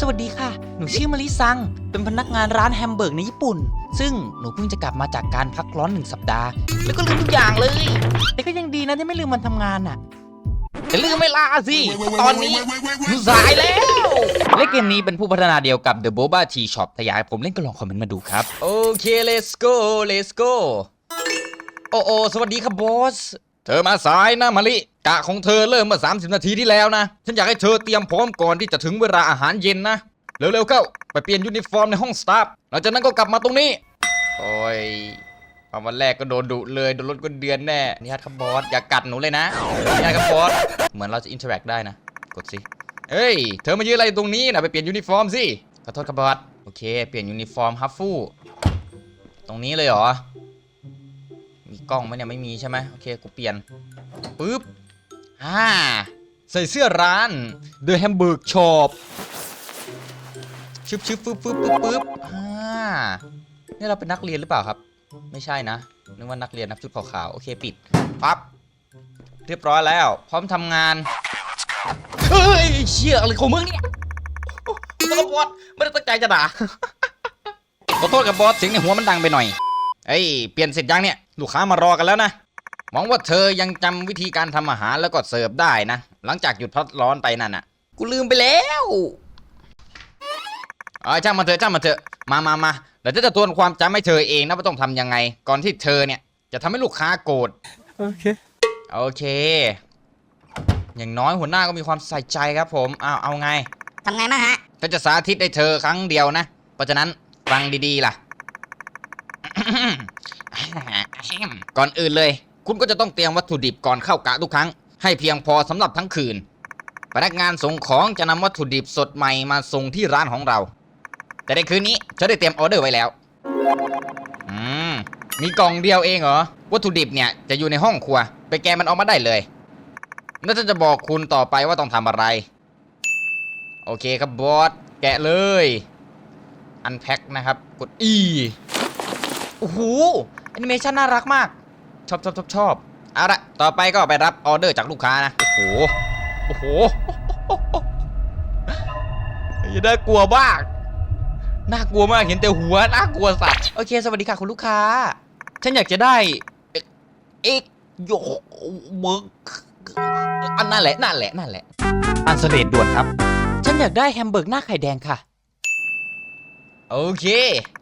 สวัสดีค่ะ หนูชื่อมาริซัง เป็นพนักงานร้านแฮมเบอร์กในญี่ปุ่น ซึ่งหนูเพิ่งจะกลับมาจากการพักร้อนหนึ่งสัปดาห์ แล้วก็ลืมทุกอย่างเลย แต่ก็ยังดีนะที่ไม่ลืมมันทำงานอะ แต่ลืมเวลาสิ ตอนนี้หนูสายแล้ว และเกมนี้เป็นผู้พัฒนาเดียวกับ The Boba Tea Shop ถ้าอยากให้ผมเล่นก็ลองคอมเมนต์มาดูครับ โอเค let's go let's go โอ้โอสวัสดีครับบอส เธอมาสายนะมาลิกะของเธอเริ่มเมื่อ 30 นาทีที่แล้วนะ ฉันอยากให้เธอเตรียมพร้อมก่อนที่จะถึงเวลาอาหารเย็นนะ เร็วๆเข้า ไปเปลี่ยนยูนิฟอร์มในห้องสตาฟหลังจากนั้นก็กลับมาตรงนี้ โอ้ยพอวันแรกก็โดนดุเลยโดนลดก็เดือนแน่นี่ฮัทครับบอสอย่ากัดหนูเลยนะนี่ฮัทครับบอสเหมือนเราจะอินเทอร์แอคได้นะ กดสิเฮ้ย เธอมายืนอะไรตรงนี้นะไปเปลี่ยนยูนิฟอร์มสิขอโทษครับบอสโอเค เปลี่ยนยูนิฟอร์มฮัฟฟู่ตรงนี้เลยเหรอ มีกล้องไหมเนี่ยไม่มีใช่ไหมโอเคกูเปลี่ยนปึ๊บอ่าใส่เสื้อร้าน The Hamburg Shop ชึบชึบฟึบฟึบปึ๊บปึ๊บอ่านี่เราเป็นนักเรียนหรือเปล่าครับ ไม่ใช่นะนึกว่านักเรียนนับชุดขาวๆโอเคปิดปั๊บเรียบร้อยแล้ว พร้อมทำงานเฮ้ยเชี่ยอะไรของมึงเนี่ยบบอสไม่ได้ตั้งใจจะด่าขอโทษกับบอสเสียงในหัวมันดังไปหน่อยเอ้ยเปลี่ยนเสร็จยังเนี่ย ลูกค้ามารอกันแล้วนะหวังว่าเธอยังจำวิธีการทำอาหารแล้วก็เสิร์ฟได้นะ หลังจากหยุดพักร้อนไปนั่นน่ะ กูลืมไปแล้วเออช่างมาเถอะช่างมาเถอะ มามามาเดี๋ยวจะทวนความจำให้เธอเองนะว่าต้องทำยังไง ก่อนที่เธอเนี่ย จะทำให้ลูกค้าโกรธ โอเค โอเค อย่างน้อยหัวหน้าก็มีความใส่ใจครับผมเอาเอาไง ทำไงบ้างฮะ ก็จะสาธิตให้เธอครั้งเดียวนะ เพราะฉะนั้นฟังดีๆล่ะ ก่อนอื่นเลย คุณก็จะต้องเตรียมวัตถุดิบก่อนเข้ากะทุกครั้ง ให้เพียงพอสำหรับทั้งคืน พนักงานส่งของจะนำวัตถุดิบสดใหม่มาส่งที่ร้านของเรา แต่ในคืนนี้ฉันได้เตรียมออเดอร์ไว้แล้ว อืม มีกล่องเดียวเองเหรอ วัตถุดิบเนี่ยจะอยู่ในห้องครัว ไปแกะมันออกมาได้เลยแล้วจะบอกคุณต่อไปว่าต้องทำอะไร โอเคครับบอส แกะเลย อันแพ็คนะครับ กด E โอ้โห แอนิเมชันน่ารักมาก ชอบชอบชอบชอบเอาละต่อไปก็ไปรับออเดอร์จากลูกค้านะ โอ้โห โอ้โหอย่าน่ากลัวมาก น่ากลัวมากเห็นแต่หัว น่ากลัวสัตว์ โอเค สวัสดีค่ะคุณลูกค้า ฉันอยากจะได้ เอ็กเอ็กโยเบิร์กอันนั่นแหละ นั่นแหละ นั่นแหละ อันเสด็จด่วนครับ ฉันอยากได้แฮมเบอร์กหน้าไข่แดงค่ะ โอเค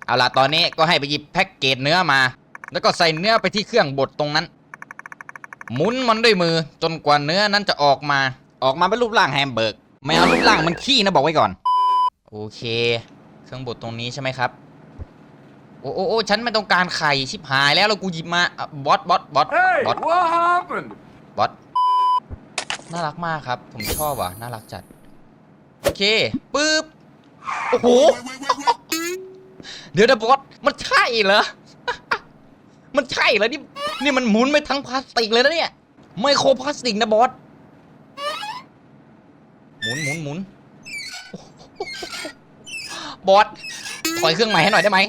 เอาล่ะ ตอนนี้ก็ให้ไปหยิบแพ็กเกจเนื้อมา แล้วก็ใส่เนื้อไปที่เครื่องบดตรงนั้น หมุนมันด้วยมือจนกว่าเนื้อนั้นจะออกมา ออกมาเป็นรูปร่างแฮมเบอร์กไม่เอารูปร่างมันขี้นะบอกไว้ก่อน โอเค เครื่องบดตรงนี้ใช่ไหมครับ โอ้โอ้โอ้ฉันไม่ต้องการไข่ชิบหายแล้วแล้วกูหยิบมาอะบอสบอสบอส Hey, บอส what happened? บอสน่ารักมากครับ ผมชอบว่ะ น่ารักจัด โอเคปึ๊บ โอ้โห เดี๋ยวนะบอส มันใช่เหรอ มันใช่เหรอนี่นี่มันหมุนไปทั้งพลาสติกเลยนะเนี่ยไมโครพลาสติกนะบอสหมุนหมุนหมุนบอสถอยเครื่องใหม่ให้หน่อยได้ไหม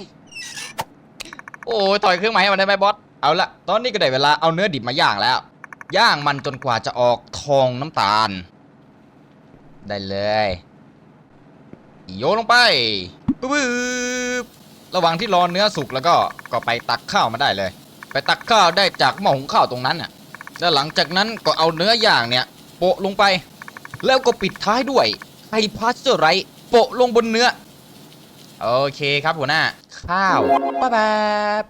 โอ้ยถอยเครื่องใหม่ให้มันได้ไหมบอสเอาละตอนนี้ก็ได้เวลาเอาเนื้อดิบมาย่างแล้ว ย่างมันจนกว่าจะออกทองน้ำตาล ได้เลย โยนลงไปปึ๊บ ระหว่างที่รอเนื้อสุกแล้วก็ก็ไปตักข้าวมาได้เลย ไปตักข้าวได้จากหม้อหุงข้าวตรงนั้นน่ะแล้วหลังจากนั้นก็เอาเนื้อย่างเนี่ยโปะลงไป แล้วก็ปิดท้ายด้วยไข่พาสเจอร์ไรโปะลงบนเนื้อ โอเคครับหัวหน้า ข้าวป้าแบบ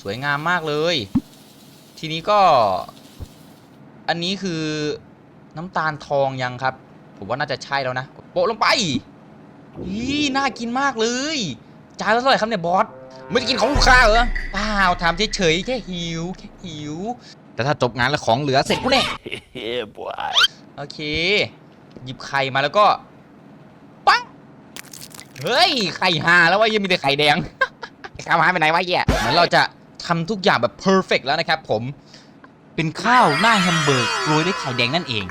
สวยงามมากเลย ทีนี้ก็ อันนี้คือน้ำตาลทองยังครับ ผมว่าน่าจะใช่แล้วนะ โปะลงไปอีน่ากินมากเลย จานละเท่าไหร่ครับเนี่ยบอสไม่ได้กินของลูกค้าเหรอเปล่าถามเฉยๆแค่หิวแค่หิว แต่ถ้าจบงานแล้วของเหลือเสร็จกูแน่ yeah, boy. โอเค หยิบไข่มาแล้วก็ ปั๊บเฮ้ย ไข่ห่าแล้วว่ายังมีแต่ไข่แดงข้าวหายไปไหนวะเหี้ยเหมือนเราจะทำทุกอย่างแบบเพอร์เฟกแล้วนะครับผม เป็นข้าวหน้าแฮมเบอร์กโรยด้วยไข่แดงนั่นเอง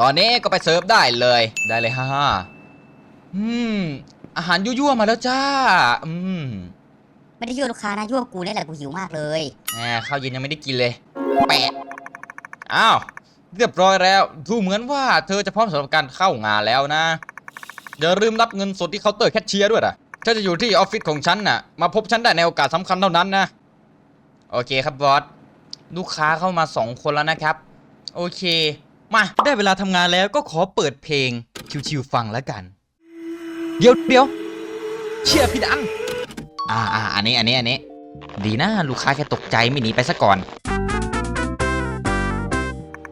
ตอนนี้ก็ไปเสิร์ฟได้เลย ได้เลยฮ่าฮ่าอืม อาหารยั่วๆมาแล้วจ้า อืมไม่ได้ยั่วลูกค้านะยั่วกูนี่แหละกูหิวมากเลยแหมข้าวเย็นยังไม่ได้กินเลยแปะอ้าวเรียบร้อยแล้วดูเหมือนว่าเธอจะพร้อมสำหรับการเข้างานแล้วนะอย่าลืมรับเงินสดที่เคาน์เตอร์แคชเชียร์ด้วยนะถ้าจะอยู่ที่ออฟฟิศของฉันน่ะมาพบฉันได้ในโอกาสสำคัญเท่านั้นนะ โอเคครับบอสลูกค้าเข้ามาสองคนแล้วนะครับ โอเค มาได้เวลาทำงานแล้วก็ขอเปิดเพลงชิวๆฟังแล้วกัน เดี๋ยวเดี๋ยวเชื่อพี่ดันอ่าอ่าอันนี้อันนี้อันนี้ ดีนะลูกค้าแค่ตกใจไม่หนีไปซะก่อน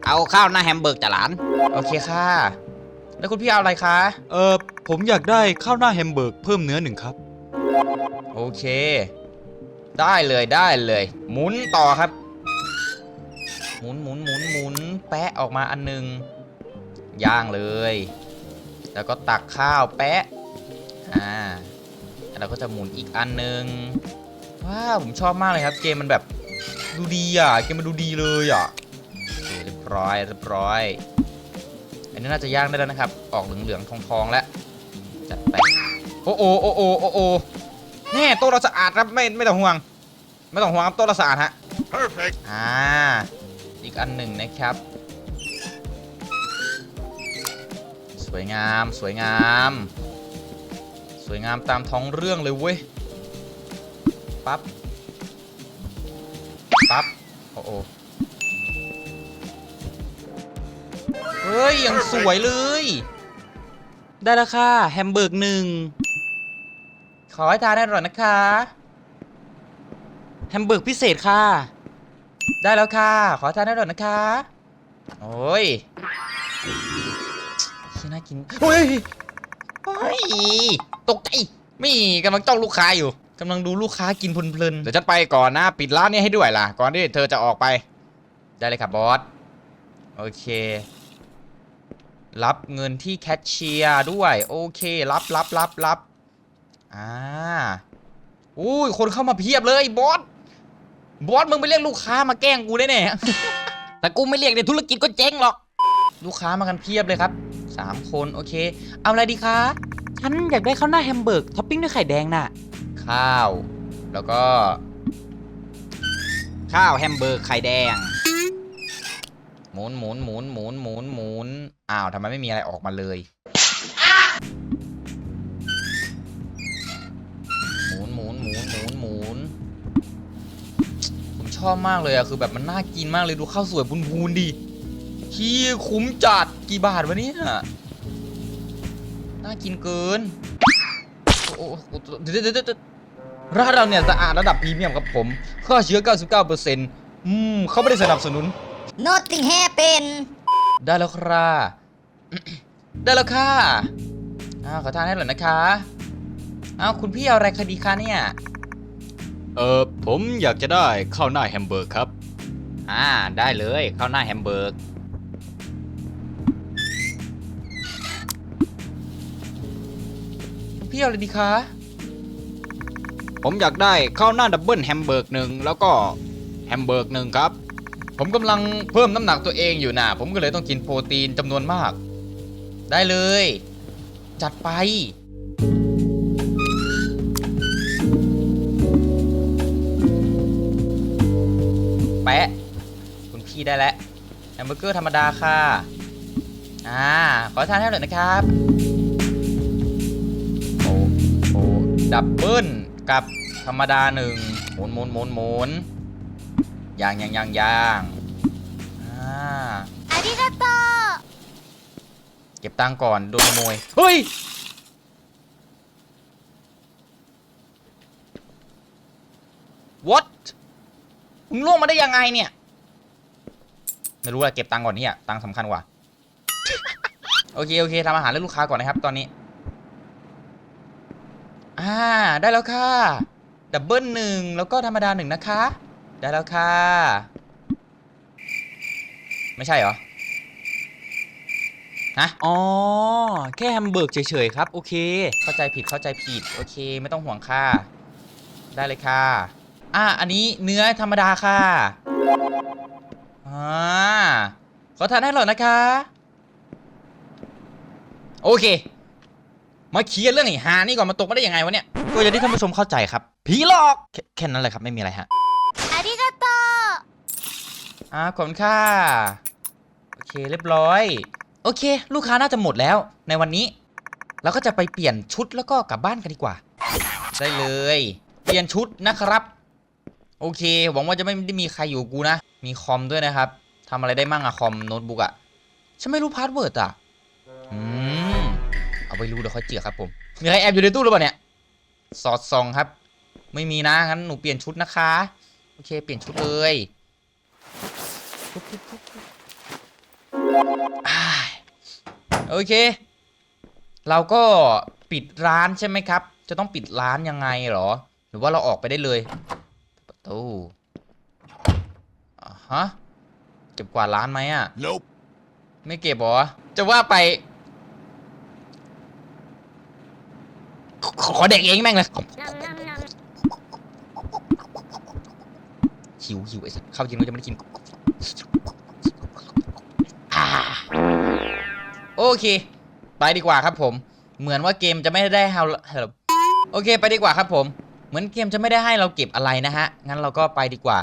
เอาข้าวหน้าแฮมเบอร์กจ้ะหลาน โอเคค่ะ แล้วคุณพี่เอาอะไรคะ เออผมอยากได้ข้าวหน้าแฮมเบอร์กเพิ่มเนื้อหนึ่งครับ โอเค ได้เลยได้เลย หมุนต่อครับ หมุนหมุนหมุนหมุนแปะออกมาอันหนึงย่างเลย แล้วก็ตักข้าวแปะ อ่าแล้วเราก็จะหมุนอีกอันหนึงว้าวผมชอบมากเลยครับ เกมมันแบบดูดีอะเกมมันดูดีเลยอะโอเคเรียบร้อยเรียบร้อย อันนี้น่าจะย่างได้แล้วนะครับ ออกเหลืองๆทองๆแล้วจัดไปโอ้โอโอ้โอโอ้โอแน่โต๊ะเราสะอาดครับไม่ไม่ต้องห่วง ไม่ต้องห่วงครับโต๊ะเราสะอาดฮะ Perfect. อ่าอีกอันหนึ่งนะครับ สวยงามสวยงาม สวยงามตามท้องเรื่องเลยเว้ย ปับ๊บ ปับ๊บ โอ้โอเฮ้ย ยังสวยเลย ได้แล้วค่ะ แฮมเบอร์กหนึ่ง ขอให้ทานอร่อยนะคะ แฮมเบอร์กพิเศษค่ะ ได้แล้วค่ะ ขอทานอร่อยนะคะ โอ้ยที่น่ากินเฮ้ย ฮ้ยตกใจไม่กำลังจ้องลูกค้าอยู่กำลังดูลูกค้ากินเพลินๆเดี๋ยวฉันไปก่อนนะ ปิดร้านนี้ให้ด้วยล่ะ ก่อนที่เธอจะออกไป ได้เลยครับบอส โอเค รับเงินที่แคชเชียร์ด้วย โอเค รับรับรับรับอ่าอุ้ยคนเข้ามาเพียบเลยบอส บอสมึงไปเรียกลูกค้ามาแกล้งกูได้แน่แต่กูไม่เรียกในธุรกิจก็เจ๊งหรอก ลูกค้ามากันเพียบเลยครับ สามคนโอเค เอาอะไรดีคะฉันอยากได้ข้าวหน้าแฮมเบอร์กท็อปปิ้งด้วยไข่แดงน่ะ ข้าว แล้วก็ ข้าวแฮมเบอร์กไข่แดง หมุนหมุนหมุนหมุนหมุนหมุนอ้าวทำไมไม่มีอะไรออกมาเลย หมุนหมุนหมุนหมุนหมุนผมชอบมากเลยอะคือแบบมันน่ากินมากเลยดูข้าวสวยพูนๆดิ ขี้คุ้มจัดกี่บาทวะเนี่ยน่ากินเกินโอ้โหเดี๋ยวเดี๋ยวเดี๋ยวร้านเราเนี่ยสะอาดระดับพรีเมียมครับผมข้อเชื้อ 99%อืมเขาไม่ได้สนับสนุน Nothing happen ได้แล้วครับได้แล้วค่ะอ้าวขอทานให้หน่อยนะคะอ้าวคุณพี่เอาอะไรคดีคะเนี่ย เออผมอยากจะได้ข้าวหน้าแฮมเบอร์กครับ อ่าได้เลยข้าวหน้าแฮมเบอร์กคุณ พี่เอาอะไรดีคะ ผมอยากได้ข้าวหน้าดับเบิลแฮมเบอร์กหนึ่งแล้วก็แฮมเบอร์กหนึ่งครับ ผมกำลังเพิ่มน้ำหนักตัวเองอยู่นะผมก็เลยต้องกินโปรตีนจำนวนมาก ได้เลย จัดไป แปะ คุณพี่ได้แล้วแฮมเบอร์เกอร์ธรรมดาค่ะ อ่า ขอทานให้หน่อยนะครับ ดับเบิลกับธรรมดาหนึ่งหมุนหมุนหมุนหมุนอย่างยางยางย่างอ่าอาริกาโตเก็บตังก่อนโดนขโมยเฮ้ยวัดมึงล่วงมาได้ยังไงเนี่ย ไม่รู้อะเก็บตังก่อนเนี่ยตังสำคัญกว่า โอเค โอเคทำอาหารเลืลูกค้าก่อนนะครับตอนนี้ อ่า ได้แล้วค่ะ ดับเบิลหนึ่งแล้วก็ธรรมดาหนึ่งนะคะ ได้แล้วค่ะ ไม่ใช่เหรอ ฮะ อ๋อ แค่แฮมเบอร์กเฉยๆครับ โอเค เข้าใจผิดเข้าใจผิด โอเค ไม่ต้องห่วงค่ะ ได้เลยค่ะ อะอันนี้เนื้อธรรมดาค่ะ อ่า ขอทานให้หน่อนะคะ โอเค มาเคลียร์เรื่องไอ้ฮานี่ก่อนมาตกมาได้ยังไงวะเนี่ยก็อย่างที่ท่านผู้ชมเข้าใจครับ ผีหลอกแค่แค่นั้นเลยครับไม่มีอะไรฮะอาริกาโตอ่าขอบคุณค่ะโอเคเรียบร้อย โอเค ลูกค้าน่าจะหมดแล้ว ในวันนี้ เราก็จะไปเปลี่ยนชุดแล้วก็กลับบ้านกันดีกว่า ได้เลย เปลี่ยนชุดนะครับ โอเค หวังว่าจะไม่ได้มีใครอยู่กูนะ มีคอมด้วยนะครับทำอะไรได้มั่งอะคอมโน้ตบุ๊กอะฉันไม่รู้พาสเวิร์ดอะอืม เอาไปรู้เดี๋ยวค่อยเจือครับผม มีใครแอบอยู่ในตู้หรือเปล่าเนี่ย สอดส่องครับ ไม่มีนะ งั้นหนูเปลี่ยนชุดนะคะ โอเค เปลี่ยนชุดเลยปุ๊บปุ๊บปุ๊บปุ๊บอ่าโอเค เราก็ปิดร้านใช่ไหมครับ จะต้องปิดร้านยังไงเหรอ หรือว่าเราออกไปได้เลยประตูอ่าฮะ เก็บกวาดร้านไหมอะ Nope. ไม่เก็บเหรอ จะว่าไป ขอขอเด็กเองแม่งเลยหิวหิวไอ้สัสข้าจริงเราจะไม่ได้กินโอเค ไปดีกว่าครับผม เหมือนว่าเกมจะไม่ได้ให้เราโอเค ไปดีกว่าครับผม เหมือนเกมจะไม่ได้ให้เราเก็บอะไรนะฮะ งั้นเราก็ไปดีกว่า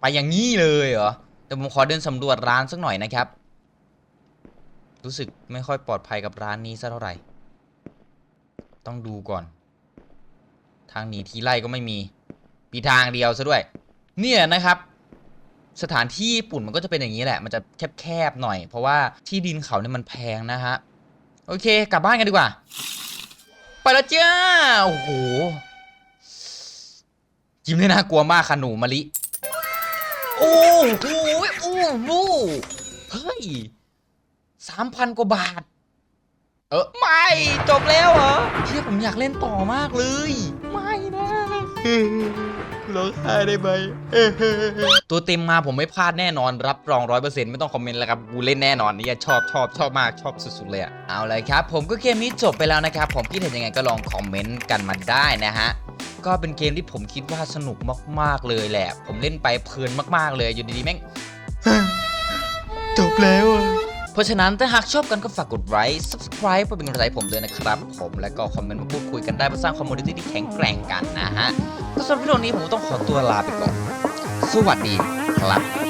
ไปอย่างนี้เลยเหรอแต่ผมขอเดินสำรวจร้านสักหน่อยนะครับ รู้สึกไม่ค่อยปลอดภัยกับร้านนี้สักเท่าไหร่ ต้องดูก่อน ทางหนีทีไล่ก็ไม่มีมีทางเดียวซะด้วย เนี่ยนะครับ สถานที่ญี่ปุ่นมันก็จะเป็นอย่างนี้แหละ มันจะแคบๆหน่อย เพราะว่าที่ดินเขาเนี่ยมันแพงนะฮะ โอเค กลับบ้านกันดีกว่า ไปแล้วจ้า โอ้โห ยิ้มเลยนะกลัวมากค่ะหนูมะลิ โอ้โหโอ้โหเฮ้ยสามพันกว่าบาท เออไม่จบแล้วเหรอเชี่ยผมอยากเล่นต่อมากเลย ไม่นะร้องไห้ได้ไหมตัวเต็มมาผมไม่พลาดแน่นอนรับรองร้อยเปอร์เซ็นต์ไม่ต้องคอมเมนต์แล้วครับกูเล่นแน่นอนนี่ชอบชอบชอบมากชอบสุดๆเลยอะเอาเลยครับ ผมก็เกมนี้จบไปแล้วนะครับผมคิดเห็นยังไงก็ลองคอมเมนต์กันมาได้นะฮะก็เป็นเกมที่ผมคิดว่าสนุกมากๆเลยแหละ ผมเล่นไปเพลินมากๆเลยอยู่ดีๆแม่งจบแล้วเพ ราะฉะนั้นถ้าหากชอบกันก็ฝากกดไลค์ subscribe เพื่อเป็นกำลังใจผมด้วยนะครับ ผมและก็คอมเมนต์มาพูดคุยกันได้เพื่อสร้างคอมมูนิตี้ที่แข็งแกร่งกันนะฮะก็สำหรับวิดีโอนี้ผมต้องขอตัวลาไปก่อน สวัสดีครับ